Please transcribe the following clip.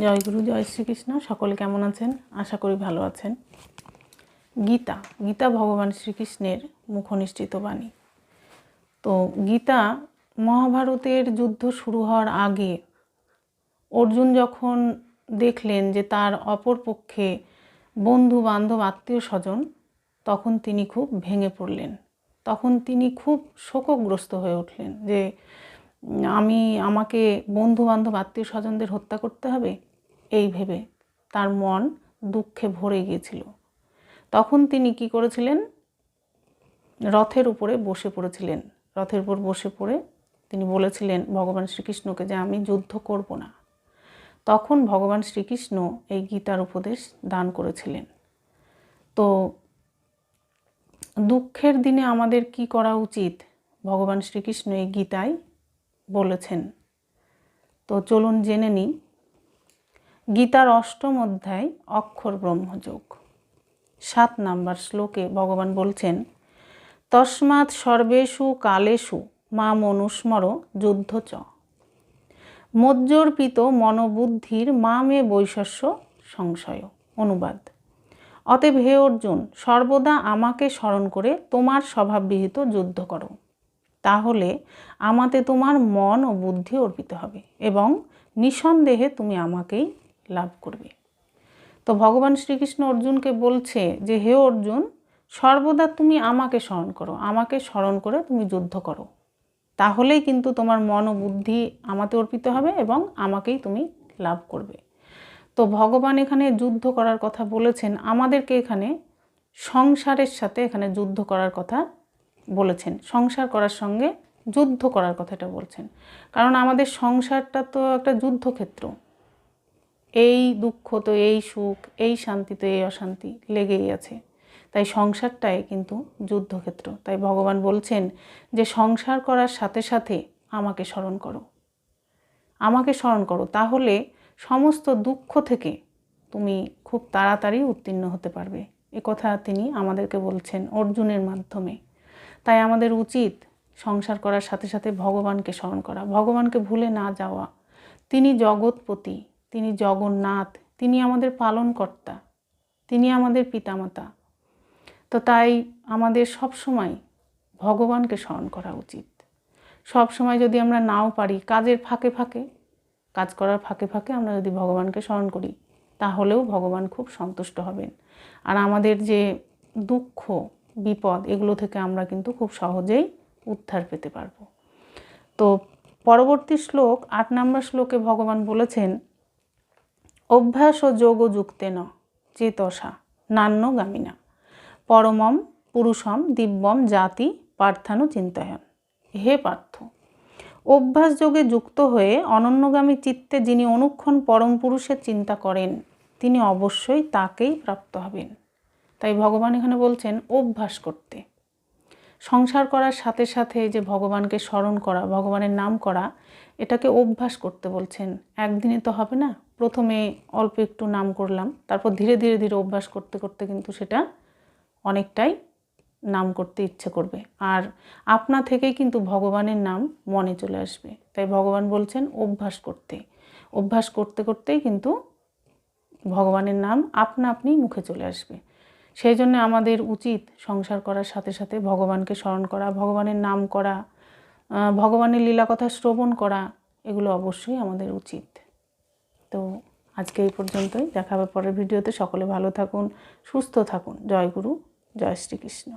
জয় গুরু, জয় শ্রীকৃষ্ণ। সকলে কেমন আছেন? আশা করি ভালো আছেন। গীতা গীতা ভগবান শ্রীকৃষ্ণের মুখনিষ্ঠিত বাণী। তো গীতা মহাভারতের যুদ্ধ শুরু হওয়ার আগে অর্জুন যখন দেখলেন যে তার অপর পক্ষে বন্ধু বান্ধব আত্মীয় স্বজন তখন তিনি খুব ভেঙে পড়লেন। তখন তিনি খুব শোকগ্রস্ত হয়ে উঠলেন যে, আমি, আমাকে বন্ধু বান্ধব আত্মীয় স্বজনদের হত্যা করতে হবে? এই ভেবে তার মন দুঃখে ভরে গিয়েছিল। তখন তিনি কি করেছিলেন? রথের উপরে বসে পড়েছিলেন। রথের উপর বসে পড়ে তিনি বলেছিলেন, ভগবান শ্রীকৃষ্ণকে যে আমি যুদ্ধ করব না। তখন ভগবান শ্রীকৃষ্ণ এই গীতার উপদেশ দান করেছিলেন। তো দুঃখের দিনে আমাদের কি করা উচিত? ভগবান শ্রীকৃষ্ণ এই গীতায় বলেছেন। তো চলুন জেনে নিই গীতার অষ্টম অধ্যায়, অক্ষর ব্রহ্মযোগ। সাত নাম্বার শ্লোকে ভগবান বলছেন, তস্মাৎ সর্বেষু কালেষু মা মনুস্মর যুদ্ধ চ। মজ্জর্পিত মনোবুদ্ধির মা মে বৈশস্য সংশয়। অনুবাদ। অতএব হে অর্জুন, সর্বদা আমাকে স্মরণ করে তোমার স্বভাববিহিত যুদ্ধ করো। তাহলে আমাতে তোমার মন ও বুদ্ধি অর্পিত হবে এবং নিঃসন্দেহে তুমি আমাকেই লাভ করবে। তো ভগবান শ্রীকৃষ্ণ অর্জুনকে বলছে যে, হে অর্জুন, সর্বদা তুমি আমাকে স্মরণ করো। আমাকে স্মরণ করে তুমি যুদ্ধ করো। তাহলেই কিন্তু তোমার মন ও বুদ্ধি আমাতে অর্পিত হবে এবং আমাকেই তুমি লাভ করবে। তো ভগবান এখানে যুদ্ধ করার কথা বলেছেন। আমাদেরকে এখানে সংসারের সাথে এখানে যুদ্ধ করার কথা বলেছেন। সংসার করার সঙ্গে যুদ্ধ করার কথাটা বলছেন। কারণ আমাদের সংসারটা তো একটা যুদ্ধক্ষেত্র। এই দুঃখ তো, এই সুখ, এই শান্তি তো, এই অশান্তি লেগেই আছে। তাই সংসারটাই কিন্তু যুদ্ধক্ষেত্র। তাই ভগবান বলছেন যে সংসার করার সাথে সাথে আমাকে স্মরণ করো। আমাকে স্মরণ করো। তাহলে সমস্ত দুঃখ থেকে তুমি খুব তাড়াতাড়ি উত্তীর্ণ হতে পারবে। এ কথা তিনি আমাদেরকে বলছেন অর্জুনের মাধ্যমে। তাই আমাদের উচিত সংসার করার সাথে সাথে ভগবানকে স্মরণ করা। ভগবানকে ভুলে না যাওয়া। তিনি জগৎপতি। তিনি জগন্নাথ, তিনি আমাদের পালনকর্তা, তিনি আমাদের পিতামাতা। তো তাই আমাদের সব সময় ভগবানকে স্মরণ করা উচিত। সব সময় যদি আমরা নাও পারি কাজের ফাঁকে ফাঁকে, কাজ করার ফাঁকে ফাঁকে আমরা যদি ভগবানকে স্মরণ করি, তাহলেও ভগবান খুব সন্তুষ্ট হবেন। আর আমাদের যে দুঃখ, বিপদ, এগুলো থেকে আমরা কিন্তু খুব সহজেই উদ্ধার পেতে পারব। তো পরবর্তী শ্লোক, আট নম্বর শ্লোকে ভগবান বলেছেন অভ্যাস ও যোগ যুক্তেন চেতসা নান্যগামিনা পরমম, পুরুষম, দিব্যম, জাতি, পার্থানু, চিন্তায়ন। হে পার্থ, অভ্যাস যোগে যুক্ত হয়ে অনন্যগামী চিত্তে যিনি অনুক্ষণ পরম পুরুষের চিন্তা করেন, তিনি অবশ্যই তাকেই প্রাপ্ত হবেন। তাই ভগবান এখানে বলছেন, অভ্যাস করতে। সংসার করার সাথে সাথে যে ভগবানকে স্মরণ করা, ভগবানের নাম করা, এটাকে অভ্যাস করতে বলছেন। একদিনে তো হবে না। প্রথমে অল্প একটু নাম করলাম, তারপর ধীরে ধীরে ধীরে অভ্যাস করতে করতে কিন্তু সেটা অনেকটাই নাম করতে ইচ্ছে করবে। আর আপনা থেকেই কিন্তু ভগবানের নাম মনে চলে আসবে। তাই ভগবান বলছেন অভ্যাস করতে। অভ্যাস করতে, করতেই কিন্তু ভগবানের নাম আপনা আপনি মুখে চলে আসবে। সেই জন্য আমাদের উচিত সংসার করার সাথে সাথে ভগবানকে স্মরণ করা, ভগবানের নাম করা ভগবানের লীলা কথা শ্রবণ করা, এগুলো অবশ্যই আমাদের উচিত। তো আজকে এই পর্যন্তই। দেখা হবে পরের ভিডিওতে। সকলে ভালো থাকুন, সুস্থ থাকুন। জয় গুরু, জয় শ্রীকৃষ্ণ।